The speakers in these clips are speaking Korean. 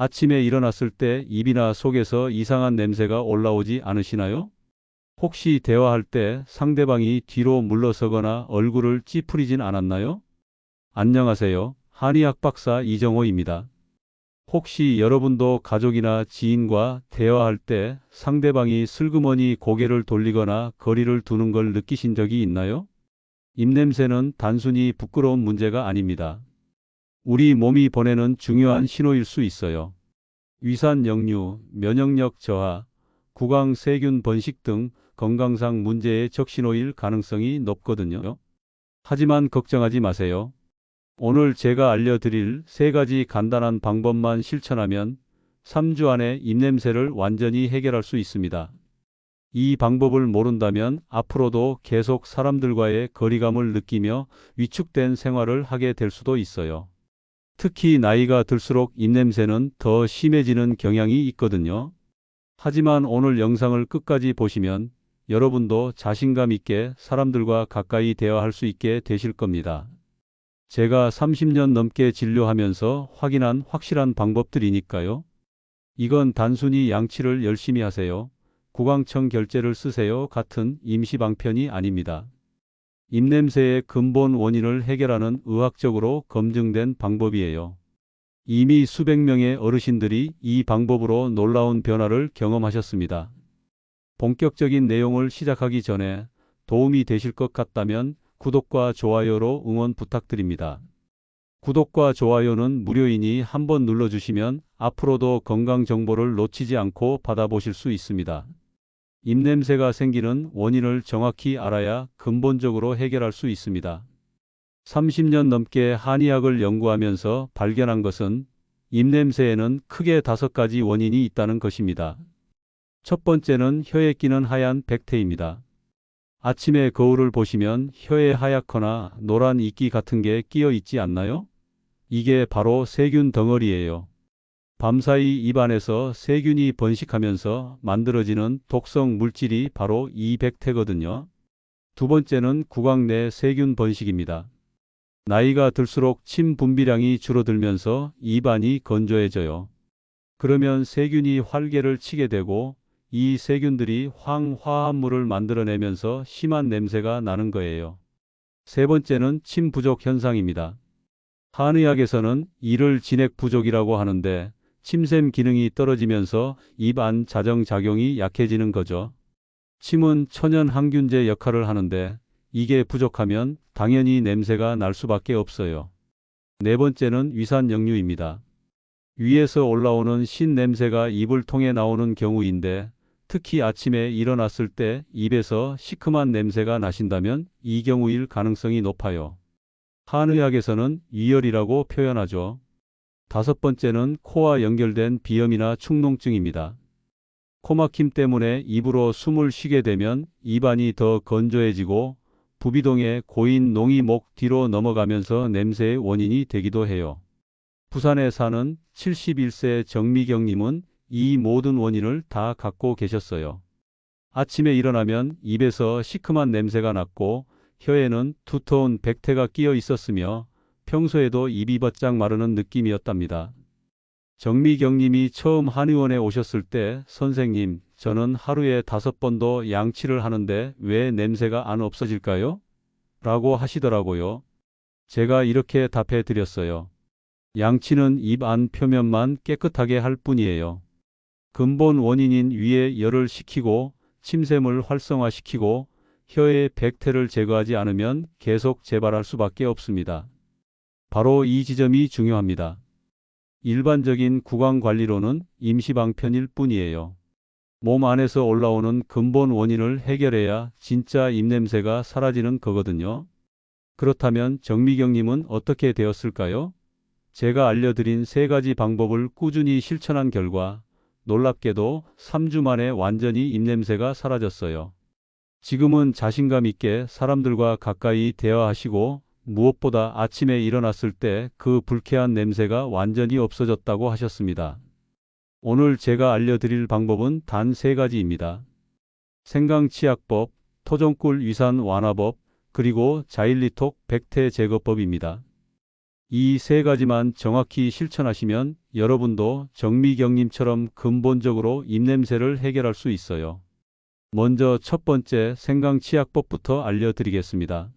아침에 일어났을 때 입이나 속에서 이상한 냄새가 올라오지 않으시나요? 혹시 대화할 때 상대방이 뒤로 물러서거나 얼굴을 찌푸리진 않았나요? 안녕하세요. 한의학 박사 이정호입니다. 혹시 여러분도 가족이나 지인과 대화할 때 상대방이 슬그머니 고개를 돌리거나 거리를 두는 걸 느끼신 적이 있나요? 입냄새는 단순히 부끄러운 문제가 아닙니다. 우리 몸이 보내는 중요한 신호일 수 있어요. 위산 역류, 면역력 저하, 구강 세균 번식 등 건강상 문제의 적신호일 가능성이 높거든요. 하지만 걱정하지 마세요. 오늘 제가 알려드릴 세 가지 간단한 방법만 실천하면 3주 안에 입냄새를 완전히 해결할 수 있습니다. 이 방법을 모른다면 앞으로도 계속 사람들과의 거리감을 느끼며 위축된 생활을 하게 될 수도 있어요. 특히 나이가 들수록 입냄새는 더 심해지는 경향이 있거든요. 하지만 오늘 영상을 끝까지 보시면 여러분도 자신감 있게 사람들과 가까이 대화할 수 있게 되실 겁니다. 제가 30년 넘게 진료하면서 확인한 확실한 방법들이니까요. 이건 단순히 양치를 열심히 하세요. 구강청 결제를 쓰세요 같은 임시방편이 아닙니다. 입냄새의 근본 원인을 해결하는 의학적으로 검증된 방법이에요. 이미 수백 명의 어르신들이 이 방법으로 놀라운 변화를 경험하셨습니다. 본격적인 내용을 시작하기 전에 도움이 되실 것 같다면 구독과 좋아요로 응원 부탁드립니다. 구독과 좋아요는 무료이니 한번 눌러주시면 앞으로도 건강 정보를 놓치지 않고 받아보실 수 있습니다. 입냄새가 생기는 원인을 정확히 알아야 근본적으로 해결할 수 있습니다. 30년 넘게 한의학을 연구하면서 발견한 것은 입냄새에는 크게 다섯 가지 원인이 있다는 것입니다. 첫 번째는 혀에 끼는 하얀 백태입니다. 아침에 거울을 보시면 혀에 하얗거나 노란 이끼 같은 게 끼어 있지 않나요? 이게 바로 세균 덩어리예요. 밤사이 입안에서 세균이 번식하면서 만들어지는 독성 물질이 바로 이 백태거든요. 두 번째는 구강 내 세균 번식입니다. 나이가 들수록 침 분비량이 줄어들면서 입안이 건조해져요. 그러면 세균이 활개를 치게 되고 이 세균들이 황화합물을 만들어내면서 심한 냄새가 나는 거예요. 세 번째는 침 부족 현상입니다. 한의학에서는 이를 진액 부족이라고 하는데 침샘 기능이 떨어지면서 입 안 자정작용이 약해지는 거죠. 침은 천연 항균제 역할을 하는데 이게 부족하면 당연히 냄새가 날 수밖에 없어요. 네 번째는 위산 역류입니다. 위에서 올라오는 신 냄새가 입을 통해 나오는 경우인데 특히 아침에 일어났을 때 입에서 시큼한 냄새가 나신다면 이 경우일 가능성이 높아요. 한의학에서는 위열이라고 표현하죠. 다섯 번째는 코와 연결된 비염이나 축농증입니다. 코막힘 때문에 입으로 숨을 쉬게 되면 입안이 더 건조해지고 부비동의 고인 농이 목 뒤로 넘어가면서 냄새의 원인이 되기도 해요. 부산에 사는 71세 정미경님은 이 모든 원인을 다 갖고 계셨어요. 아침에 일어나면 입에서 시큼한 냄새가 났고 혀에는 두터운 백태가 끼어 있었으며 평소에도 입이 바짝 마르는 느낌이었답니다. 정미경님이 처음 한의원에 오셨을 때 선생님, 저는 하루에 다섯 번도 양치를 하는데 왜 냄새가 안 없어질까요? 라고 하시더라고요. 제가 이렇게 답해 드렸어요. 양치는 입 안 표면만 깨끗하게 할 뿐이에요. 근본 원인인 위에 열을 식히고 침샘을 활성화시키고 혀의 백태를 제거하지 않으면 계속 재발할 수밖에 없습니다. 바로 이 지점이 중요합니다. 일반적인 구강 관리로는 임시방편일 뿐이에요. 몸 안에서 올라오는 근본 원인을 해결해야 진짜 입냄새가 사라지는 거거든요. 그렇다면 정미경님은 어떻게 되었을까요? 제가 알려드린 세 가지 방법을 꾸준히 실천한 결과 놀랍게도 3주 만에 완전히 입냄새가 사라졌어요. 지금은 자신감 있게 사람들과 가까이 대화하시고 무엇보다 아침에 일어났을 때 그 불쾌한 냄새가 완전히 없어졌다고 하셨습니다. 오늘 제가 알려드릴 방법은 단 세 가지입니다. 생강치약법, 토종꿀 위산 완화법, 그리고 자일리톡 백태 제거법입니다. 이 세 가지만 정확히 실천하시면 여러분도 정미경님처럼 근본적으로 입냄새를 해결할 수 있어요. 먼저 첫 번째 생강치약법부터 알려드리겠습니다.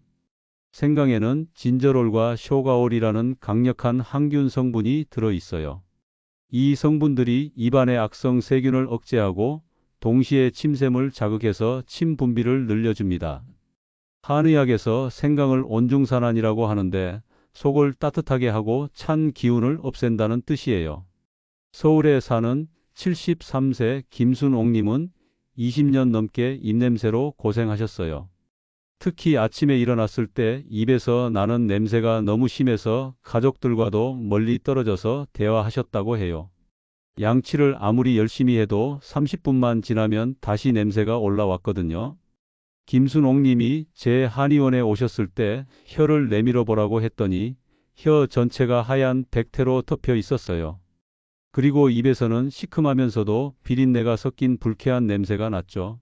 생강에는 진저롤과 쇼가올이라는 강력한 항균 성분이 들어 있어요. 이 성분들이 입안의 악성 세균을 억제하고 동시에 침샘을 자극해서 침 분비를 늘려줍니다. 한의학에서 생강을 온중산안이라고 하는데 속을 따뜻하게 하고 찬 기운을 없앤다는 뜻이에요. 서울에 사는 73세 김순옥님은 20년 넘게 입냄새로 고생하셨어요. 특히 아침에 일어났을 때 입에서 나는 냄새가 너무 심해서 가족들과도 멀리 떨어져서 대화하셨다고 해요. 양치를 아무리 열심히 해도 30분만 지나면 다시 냄새가 올라왔거든요. 김순옥 님이 제 한의원에 오셨을 때 혀를 내밀어 보라고 했더니 혀 전체가 하얀 백태로 덮여 있었어요. 그리고 입에서는 시큼하면서도 비린내가 섞인 불쾌한 냄새가 났죠.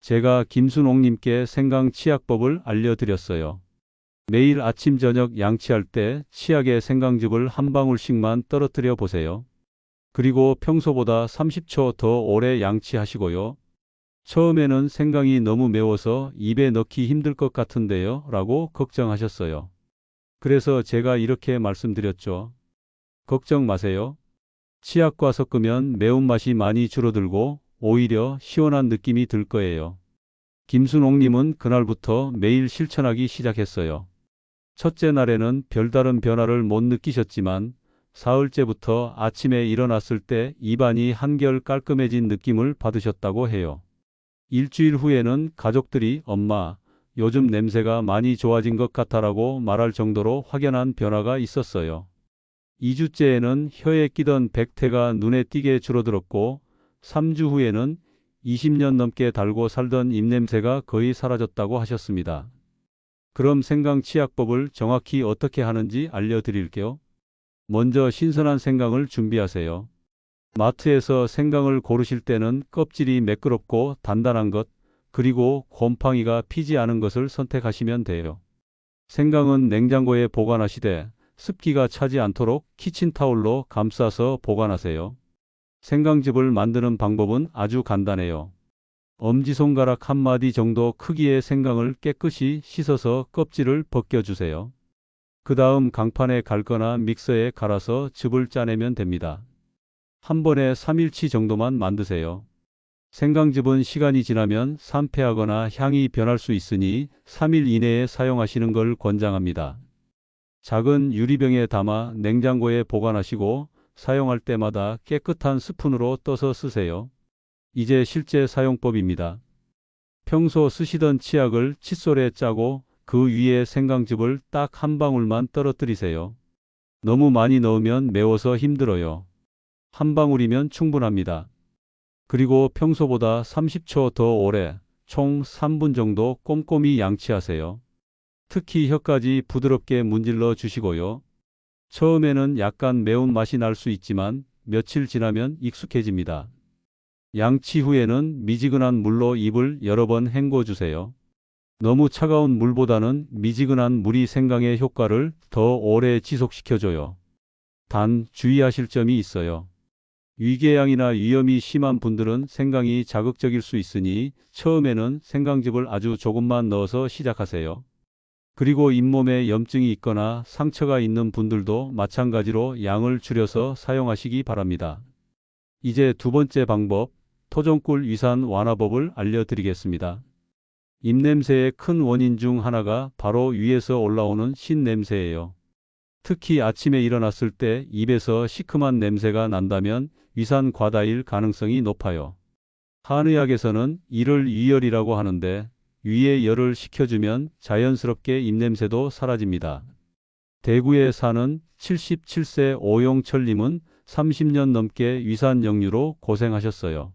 제가 김순옥님께 생강 치약법을 알려드렸어요. 매일 아침 저녁 양치할 때 치약에 생강즙을 한 방울씩만 떨어뜨려 보세요. 그리고 평소보다 30초 더 오래 양치하시고요. 처음에는 생강이 너무 매워서 입에 넣기 힘들 것 같은데요. 라고 걱정하셨어요. 그래서 제가 이렇게 말씀드렸죠. 걱정 마세요. 치약과 섞으면 매운맛이 많이 줄어들고 오히려 시원한 느낌이 들 거예요. 김순옥님은 그날부터 매일 실천하기 시작했어요. 첫째 날에는 별다른 변화를 못 느끼셨지만 사흘째부터 아침에 일어났을 때 입안이 한결 깔끔해진 느낌을 받으셨다고 해요. 일주일 후에는 가족들이 엄마, 요즘 냄새가 많이 좋아진 것 같아라고 말할 정도로 확연한 변화가 있었어요. 2주째에는 혀에 끼던 백태가 눈에 띄게 줄어들었고 3주 후에는 20년 넘게 달고 살던 입냄새가 거의 사라졌다고 하셨습니다. 그럼 생강 치약법을 정확히 어떻게 하는지 알려드릴게요. 먼저 신선한 생강을 준비하세요. 마트에서 생강을 고르실 때는 껍질이 매끄럽고 단단한 것, 그리고 곰팡이가 피지 않은 것을 선택하시면 돼요. 생강은 냉장고에 보관하시되 습기가 차지 않도록 키친타올로 감싸서 보관하세요. 생강즙을 만드는 방법은 아주 간단해요. 엄지손가락 한 마디 정도 크기의 생강을 깨끗이 씻어서 껍질을 벗겨주세요. 그 다음 강판에 갈거나 믹서에 갈아서 즙을 짜내면 됩니다. 한 번에 3일치 정도만 만드세요. 생강즙은 시간이 지나면 산패하거나 향이 변할 수 있으니 3일 이내에 사용하시는 걸 권장합니다. 작은 유리병에 담아 냉장고에 보관하시고 사용할 때마다 깨끗한 스푼으로 떠서 쓰세요. 이제 실제 사용법입니다. 평소 쓰시던 치약을 칫솔에 짜고 그 위에 생강즙을 딱 한 방울만 떨어뜨리세요. 너무 많이 넣으면 매워서 힘들어요. 한 방울이면 충분합니다. 그리고 평소보다 30초 더 오래, 총 3분 정도 꼼꼼히 양치하세요. 특히 혀까지 부드럽게 문질러 주시고요. 처음에는 약간 매운맛이 날 수 있지만 며칠 지나면 익숙해집니다. 양치 후에는 미지근한 물로 입을 여러 번 헹궈 주세요. 너무 차가운 물보다는 미지근한 물이 생강의 효과를 더 오래 지속시켜줘요. 단 주의하실 점이 있어요. 위궤양이나 위염이 심한 분들은 생강이 자극적일 수 있으니 처음에는 생강즙을 아주 조금만 넣어서 시작하세요. 그리고 잇몸에 염증이 있거나 상처가 있는 분들도 마찬가지로 양을 줄여서 사용하시기 바랍니다. 이제 두 번째 방법, 토종꿀 위산 완화법을 알려드리겠습니다. 입냄새의 큰 원인 중 하나가 바로 위에서 올라오는 신냄새예요. 특히 아침에 일어났을 때 입에서 시큼한 냄새가 난다면 위산 과다일 가능성이 높아요. 한의학에서는 이를 위열이라고 하는데 위에 열을 식혀주면 자연스럽게 입냄새도 사라집니다. 대구에 사는 77세 오용철님은 30년 넘게 위산 역류로 고생하셨어요.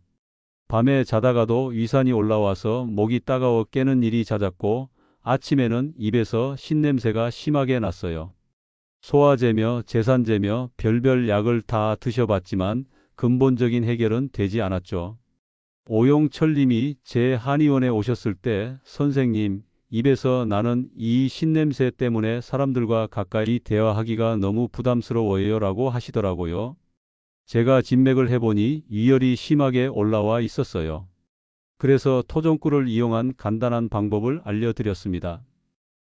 밤에 자다가도 위산이 올라와서 목이 따가워 깨는 일이 잦았고 아침에는 입에서 신냄새가 심하게 났어요. 소화제며 제산제며 별별 약을 다 드셔봤지만 근본적인 해결은 되지 않았죠. 오용철님이 제 한의원에 오셨을 때 선생님 입에서 나는 이 신냄새 때문에 사람들과 가까이 대화하기가 너무 부담스러워요 라고 하시더라고요. 제가 진맥을 해보니 위열이 심하게 올라와 있었어요. 그래서 토종꿀을 이용한 간단한 방법을 알려드렸습니다.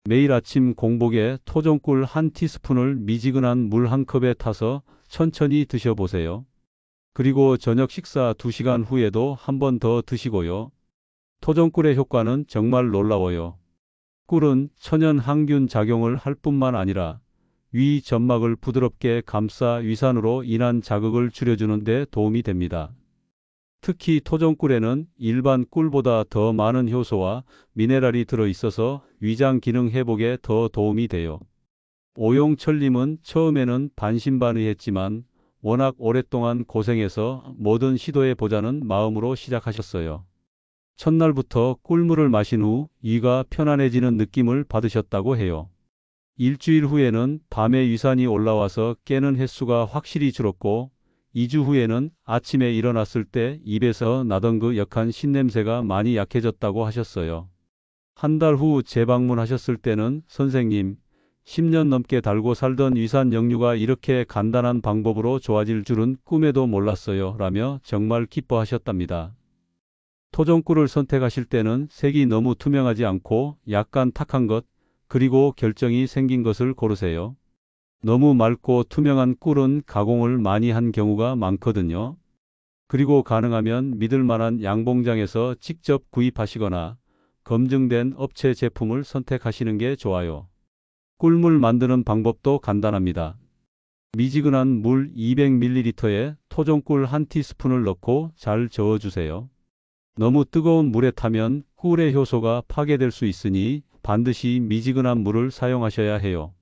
매일 아침 공복에 토종꿀 한 티스푼을 미지근한 물 한 컵에 타서 천천히 드셔보세요. 그리고 저녁 식사 2시간 후에도 한 번 더 드시고요. 토종꿀의 효과는 정말 놀라워요. 꿀은 천연 항균 작용을 할 뿐만 아니라 위 점막을 부드럽게 감싸 위산으로 인한 자극을 줄여주는 데 도움이 됩니다. 특히 토종꿀에는 일반 꿀보다 더 많은 효소와 미네랄이 들어 있어서 위장 기능 회복에 더 도움이 돼요. 오용철님은 처음에는 반신반의했지만 워낙 오랫동안 고생해서 뭐든 시도해 보자는 마음으로 시작하셨어요. 첫날부터 꿀물을 마신 후 이가 편안해지는 느낌을 받으셨다고 해요. 일주일 후에는 밤에 위산이 올라와서 깨는 횟수가 확실히 줄었고 2주 후에는 아침에 일어났을 때 입에서 나던 그 역한 신냄새가 많이 약해졌다고 하셨어요. 한 달 후 재방문하셨을 때는 선생님, 10년 넘게 달고 살던 위산 역류가 이렇게 간단한 방법으로 좋아질 줄은 꿈에도 몰랐어요. 라며 정말 기뻐하셨답니다. 토종꿀을 선택하실 때는 색이 너무 투명하지 않고 약간 탁한 것, 그리고 결정이 생긴 것을 고르세요. 너무 맑고 투명한 꿀은 가공을 많이 한 경우가 많거든요. 그리고 가능하면 믿을 만한 양봉장에서 직접 구입하시거나 검증된 업체 제품을 선택하시는 게 좋아요. 꿀물 만드는 방법도 간단합니다. 미지근한 물 200ml에 토종꿀 한 티스푼을 넣고 잘 저어주세요. 너무 뜨거운 물에 타면 꿀의 효소가 파괴될 수 있으니 반드시 미지근한 물을 사용하셔야 해요.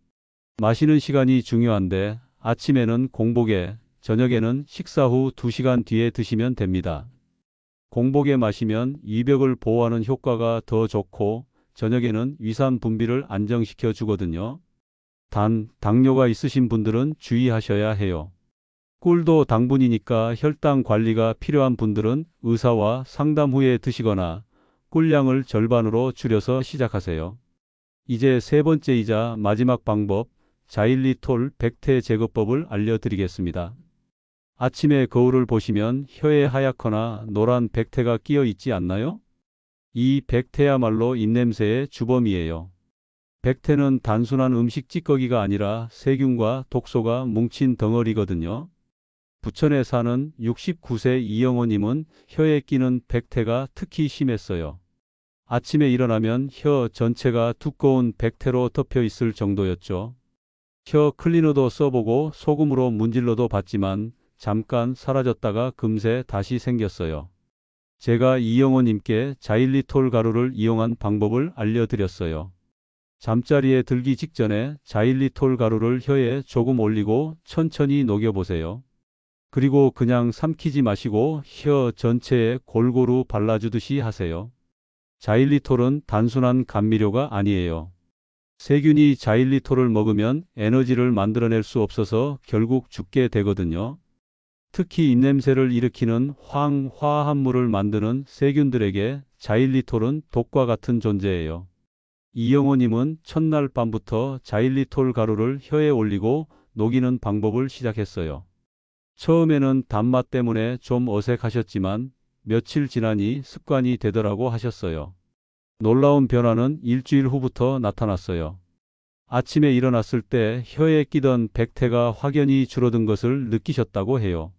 마시는 시간이 중요한데 아침에는 공복에, 저녁에는 식사 후 2시간 뒤에 드시면 됩니다. 공복에 마시면 위벽을 보호하는 효과가 더 좋고 저녁에는 위산 분비를 안정시켜 주거든요. 단, 당뇨가 있으신 분들은 주의하셔야 해요. 꿀도 당분이니까 혈당 관리가 필요한 분들은 의사와 상담 후에 드시거나 꿀량을 절반으로 줄여서 시작하세요. 이제 세 번째이자 마지막 방법, 자일리톨 백태 제거법을 알려드리겠습니다. 아침에 거울을 보시면 혀에 하얗거나 노란 백태가 끼어 있지 않나요? 이 백태야말로 입냄새의 주범이에요. 백태는 단순한 음식 찌꺼기가 아니라 세균과 독소가 뭉친 덩어리거든요. 부천에 사는 69세 이영호님은 혀에 끼는 백태가 특히 심했어요. 아침에 일어나면 혀 전체가 두꺼운 백태로 덮여 있을 정도였죠. 혀 클리너도 써보고 소금으로 문질러도 봤지만 잠깐 사라졌다가 금세 다시 생겼어요. 제가 이영호님께 자일리톨 가루를 이용한 방법을 알려드렸어요. 잠자리에 들기 직전에 자일리톨 가루를 혀에 조금 올리고 천천히 녹여보세요. 그리고 그냥 삼키지 마시고 혀 전체에 골고루 발라주듯이 하세요. 자일리톨은 단순한 감미료가 아니에요. 세균이 자일리톨을 먹으면 에너지를 만들어낼 수 없어서 결국 죽게 되거든요. 특히 입냄새를 일으키는 황화합물을 만드는 세균들에게 자일리톨은 독과 같은 존재예요. 이영호님은 첫날 밤부터 자일리톨 가루를 혀에 올리고 녹이는 방법을 시작했어요. 처음에는 단맛 때문에 좀 어색하셨지만 며칠 지나니 습관이 되더라고 하셨어요. 놀라운 변화는 일주일 후부터 나타났어요. 아침에 일어났을 때 혀에 끼던 백태가 확연히 줄어든 것을 느끼셨다고 해요.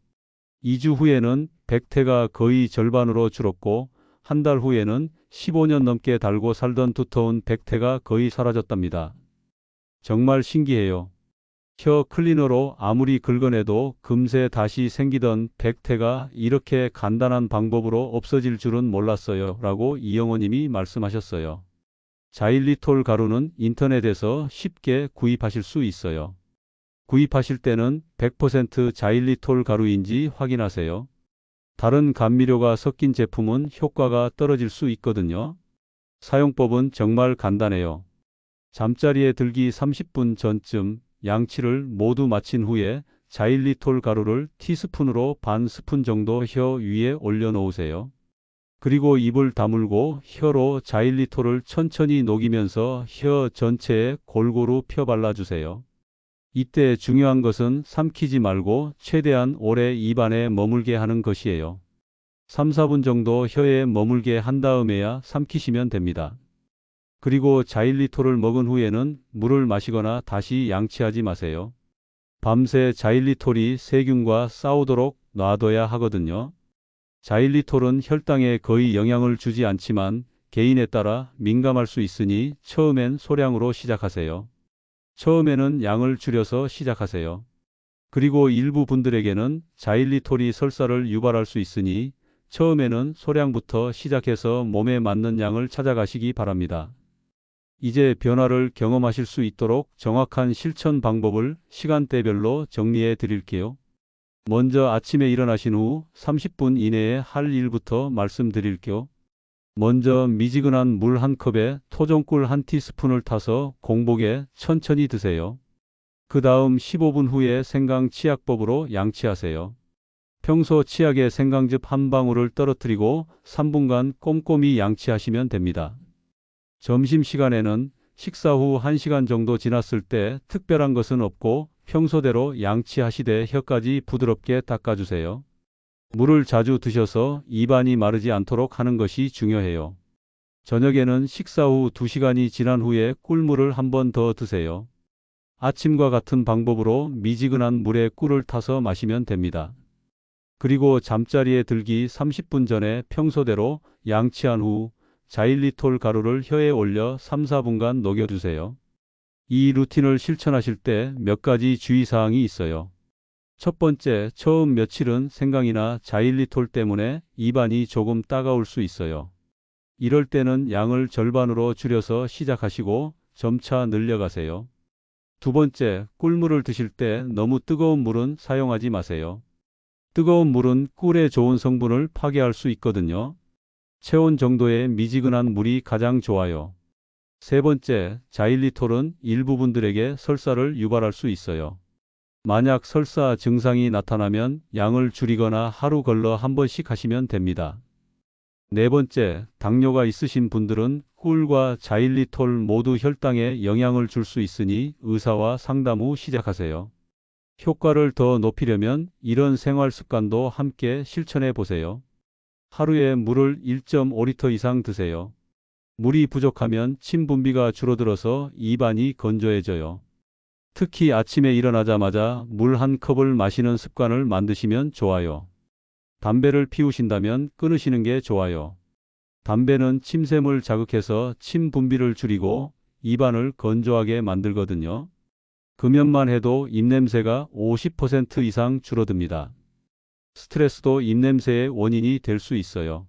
2주 후에는 백태가 거의 절반으로 줄었고 한 달 후에는 15년 넘게 달고 살던 두터운 백태가 거의 사라졌답니다. 정말 신기해요. 혀 클리너로 아무리 긁어내도 금세 다시 생기던 백태가 이렇게 간단한 방법으로 없어질 줄은 몰랐어요. 라고 이영호님이 말씀하셨어요. 자일리톨 가루는 인터넷에서 쉽게 구입하실 수 있어요. 구입하실 때는 100% 자일리톨 가루인지 확인하세요. 다른 감미료가 섞인 제품은 효과가 떨어질 수 있거든요. 사용법은 정말 간단해요. 잠자리에 들기 30분 전쯤 양치를 모두 마친 후에 자일리톨 가루를 티스푼으로 반 스푼 정도 혀 위에 올려 놓으세요. 그리고 입을 다물고 혀로 자일리톨을 천천히 녹이면서 혀 전체에 골고루 펴 발라주세요. 이때 중요한 것은 삼키지 말고 최대한 오래 입안에 머물게 하는 것이에요. 3, 4분 정도 혀에 머물게 한 다음에야 삼키시면 됩니다. 그리고 자일리톨을 먹은 후에는 물을 마시거나 다시 양치하지 마세요. 밤새 자일리톨이 세균과 싸우도록 놔둬야 하거든요. 자일리톨은 혈당에 거의 영향을 주지 않지만 개인에 따라 민감할 수 있으니 처음엔 소량으로 시작하세요. 처음에는 양을 줄여서 시작하세요. 그리고 일부 분들에게는 자일리톨이 설사를 유발할 수 있으니 처음에는 소량부터 시작해서 몸에 맞는 양을 찾아가시기 바랍니다. 이제 변화를 경험하실 수 있도록 정확한 실천 방법을 시간대별로 정리해 드릴게요. 먼저 아침에 일어나신 후 30분 이내에 할 일부터 말씀드릴게요. 먼저 미지근한 물 한 컵에 토종꿀 한 티스푼을 타서 공복에 천천히 드세요. 그 다음 15분 후에 생강 치약법으로 양치하세요. 평소 치약에 생강즙 한 방울을 떨어뜨리고 3분간 꼼꼼히 양치하시면 됩니다. 점심시간에는 식사 후 1시간 정도 지났을 때 특별한 것은 없고 평소대로 양치하시되 혀까지 부드럽게 닦아주세요. 물을 자주 드셔서 입안이 마르지 않도록 하는 것이 중요해요. 저녁에는 식사 후 2시간이 지난 후에 꿀물을 한 번 더 드세요. 아침과 같은 방법으로 미지근한 물에 꿀을 타서 마시면 됩니다. 그리고 잠자리에 들기 30분 전에 평소대로 양치한 후 자일리톨 가루를 혀에 올려 3, 4분간 녹여주세요. 이 루틴을 실천하실 때 몇 가지 주의사항이 있어요. 첫 번째, 처음 며칠은 생강이나 자일리톨 때문에 입안이 조금 따가울 수 있어요. 이럴 때는 양을 절반으로 줄여서 시작하시고 점차 늘려가세요. 두 번째, 꿀물을 드실 때 너무 뜨거운 물은 사용하지 마세요. 뜨거운 물은 꿀의 좋은 성분을 파괴할 수 있거든요. 체온 정도의 미지근한 물이 가장 좋아요. 세 번째, 자일리톨은 일부 분들에게 설사를 유발할 수 있어요. 만약 설사 증상이 나타나면 양을 줄이거나 하루 걸러 한 번씩 하시면 됩니다. 네 번째, 당뇨가 있으신 분들은 꿀과 자일리톨 모두 혈당에 영향을 줄 수 있으니 의사와 상담 후 시작하세요. 효과를 더 높이려면 이런 생활 습관도 함께 실천해 보세요. 하루에 물을 1.5리터 이상 드세요. 물이 부족하면 침 분비가 줄어들어서 입안이 건조해져요. 특히 아침에 일어나자마자 물 한 컵을 마시는 습관을 만드시면 좋아요. 담배를 피우신다면 끊으시는 게 좋아요. 담배는 침샘을 자극해서 침 분비를 줄이고 입안을 건조하게 만들거든요. 금연만 해도 입냄새가 50% 이상 줄어듭니다. 스트레스도 입냄새의 원인이 될 수 있어요.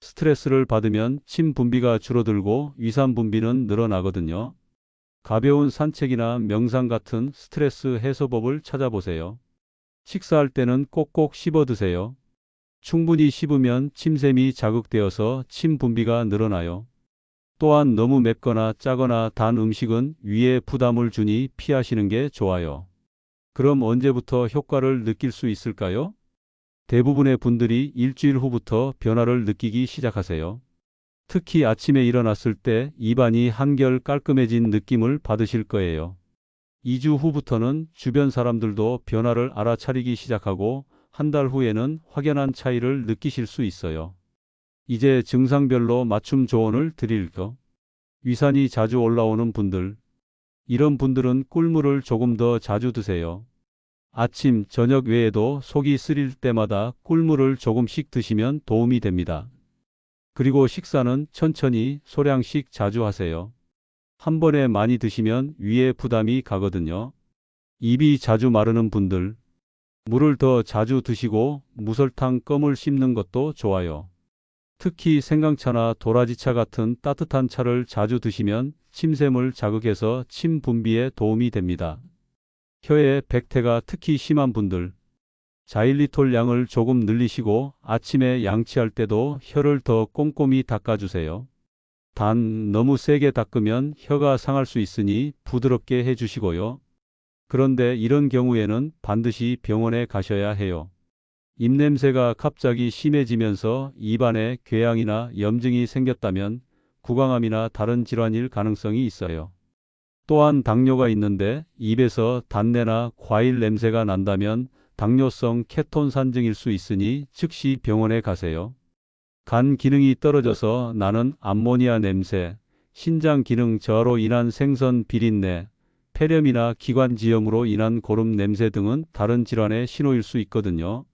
스트레스를 받으면 침 분비가 줄어들고 위산 분비는 늘어나거든요. 가벼운 산책이나 명상 같은 스트레스 해소법을 찾아보세요. 식사할 때는 꼭꼭 씹어 드세요. 충분히 씹으면 침샘이 자극되어서 침 분비가 늘어나요. 또한 너무 맵거나 짜거나 단 음식은 위에 부담을 주니 피하시는 게 좋아요. 그럼 언제부터 효과를 느낄 수 있을까요? 대부분의 분들이 일주일 후부터 변화를 느끼기 시작하세요. 특히 아침에 일어났을 때 입안이 한결 깔끔해진 느낌을 받으실 거예요. 2주 후부터는 주변 사람들도 변화를 알아차리기 시작하고 한 달 후에는 확연한 차이를 느끼실 수 있어요. 이제 증상별로 맞춤 조언을 드릴 거. 위산이 자주 올라오는 분들. 이런 분들은 꿀물을 조금 더 자주 드세요. 아침, 저녁 외에도 속이 쓰릴 때마다 꿀물을 조금씩 드시면 도움이 됩니다. 그리고 식사는 천천히 소량씩 자주 하세요. 한 번에 많이 드시면 위에 부담이 가거든요. 입이 자주 마르는 분들, 물을 더 자주 드시고 무설탕 껌을 씹는 것도 좋아요. 특히 생강차나 도라지차 같은 따뜻한 차를 자주 드시면 침샘을 자극해서 침 분비에 도움이 됩니다. 혀에 백태가 특히 심한 분들, 자일리톨 양을 조금 늘리시고 아침에 양치할 때도 혀를 더 꼼꼼히 닦아주세요. 단 너무 세게 닦으면 혀가 상할 수 있으니 부드럽게 해주시고요. 그런데 이런 경우에는 반드시 병원에 가셔야 해요. 입냄새가 갑자기 심해지면서 입안에 궤양이나 염증이 생겼다면 구강암이나 다른 질환일 가능성이 있어요. 또한 당뇨가 있는데 입에서 단내나 과일 냄새가 난다면 당뇨성 케톤산증일 수 있으니 즉시 병원에 가세요. 간 기능이 떨어져서 나는 암모니아 냄새, 신장 기능 저하로 인한 생선 비린내, 폐렴이나 기관지염으로 인한 고름 냄새 등은 다른 질환의 신호일 수 있거든요.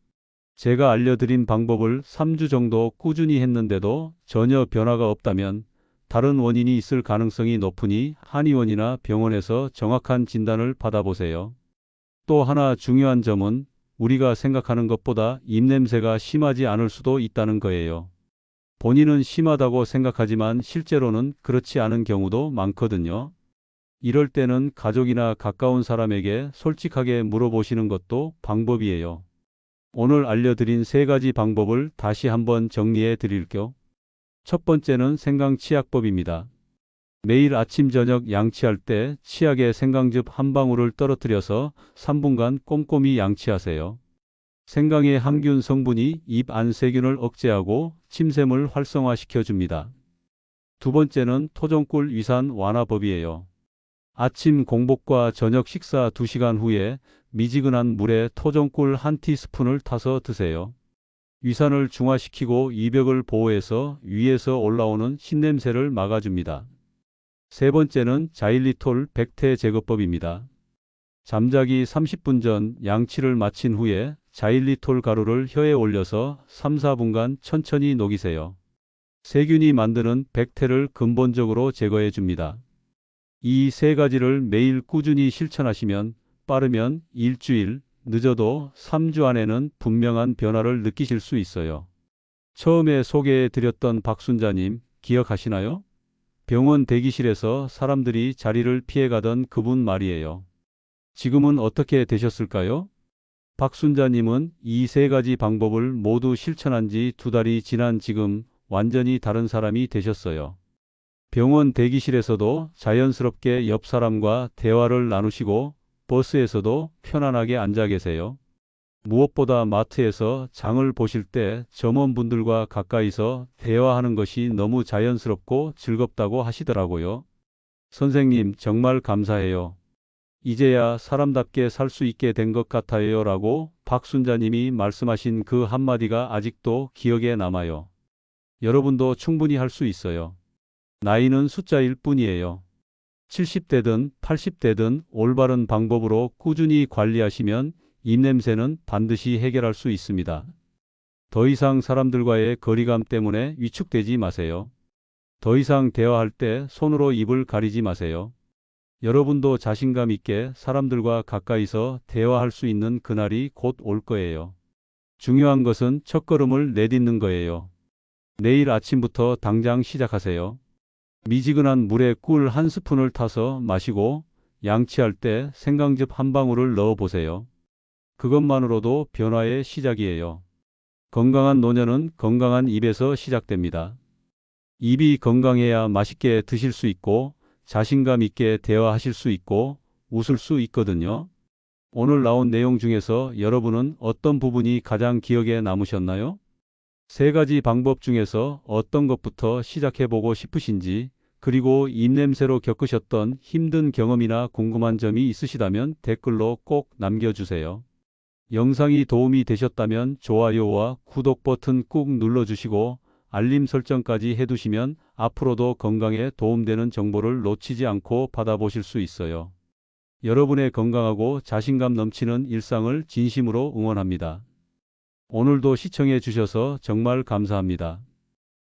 제가 알려드린 방법을 3주 정도 꾸준히 했는데도 전혀 변화가 없다면 다른 원인이 있을 가능성이 높으니 한의원이나 병원에서 정확한 진단을 받아보세요. 또 하나 중요한 점은 우리가 생각하는 것보다 입냄새가 심하지 않을 수도 있다는 거예요. 본인은 심하다고 생각하지만 실제로는 그렇지 않은 경우도 많거든요. 이럴 때는 가족이나 가까운 사람에게 솔직하게 물어보시는 것도 방법이에요. 오늘 알려드린 세 가지 방법을 다시 한번 정리해 드릴게요. 첫 번째는 생강치약법입니다. 매일 아침 저녁 양치할 때 치약에 생강즙 한 방울을 떨어뜨려서 3분간 꼼꼼히 양치하세요. 생강의 항균 성분이 입 안 세균을 억제하고 침샘을 활성화시켜 줍니다. 두 번째는 토종꿀 위산 완화법이에요. 아침 공복과 저녁 식사 2시간 후에 미지근한 물에 토종꿀 한 티스푼을 타서 드세요. 위산을 중화시키고 이벽을 보호해서 위에서 올라오는 신냄새를 막아줍니다. 세 번째는 자일리톨 백태 제거법입니다. 잠자기 30분 전 양치를 마친 후에 자일리톨 가루를 혀에 올려서 3, 4분간 천천히 녹이세요. 세균이 만드는 백태를 근본적으로 제거해 줍니다. 이 세 가지를 매일 꾸준히 실천하시면 빠르면 일주일, 늦어도 3주 안에는 분명한 변화를 느끼실 수 있어요. 처음에 소개해 드렸던 박순자님 기억하시나요? 병원 대기실에서 사람들이 자리를 피해가던 그분 말이에요. 지금은 어떻게 되셨을까요? 박순자님은 이 세 가지 방법을 모두 실천한 지 두 달이 지난 지금 완전히 다른 사람이 되셨어요. 병원 대기실에서도 자연스럽게 옆 사람과 대화를 나누시고 버스에서도 편안하게 앉아 계세요. 무엇보다 마트에서 장을 보실 때 점원분들과 가까이서 대화하는 것이 너무 자연스럽고 즐겁다고 하시더라고요. 선생님, 정말 감사해요. 이제야 사람답게 살 수 있게 된 것 같아요. 라고 박순자님이 말씀하신 그 한마디가 아직도 기억에 남아요. 여러분도 충분히 할 수 있어요. 나이는 숫자일 뿐이에요. 70대든 80대든 올바른 방법으로 꾸준히 관리하시면 입냄새는 반드시 해결할 수 있습니다. 더 이상 사람들과의 거리감 때문에 위축되지 마세요. 더 이상 대화할 때 손으로 입을 가리지 마세요. 여러분도 자신감 있게 사람들과 가까이서 대화할 수 있는 그날이 곧 올 거예요. 중요한 것은 첫걸음을 내딛는 거예요. 내일 아침부터 당장 시작하세요. 미지근한 물에 꿀 한 스푼을 타서 마시고 양치할 때 생강즙 한 방울을 넣어 보세요. 그것만으로도 변화의 시작이에요. 건강한 노년은 건강한 입에서 시작됩니다. 입이 건강해야 맛있게 드실 수 있고 자신감 있게 대화하실 수 있고 웃을 수 있거든요. 오늘 나온 내용 중에서 여러분은 어떤 부분이 가장 기억에 남으셨나요? 세 가지 방법 중에서 어떤 것부터 시작해 보고 싶으신지 그리고 입냄새로 겪으셨던 힘든 경험이나 궁금한 점이 있으시다면 댓글로 꼭 남겨주세요. 영상이 도움이 되셨다면 좋아요와 구독 버튼 꾹 눌러주시고 알림 설정까지 해두시면 앞으로도 건강에 도움되는 정보를 놓치지 않고 받아보실 수 있어요. 여러분의 건강하고 자신감 넘치는 일상을 진심으로 응원합니다. 오늘도 시청해 주셔서 정말 감사합니다.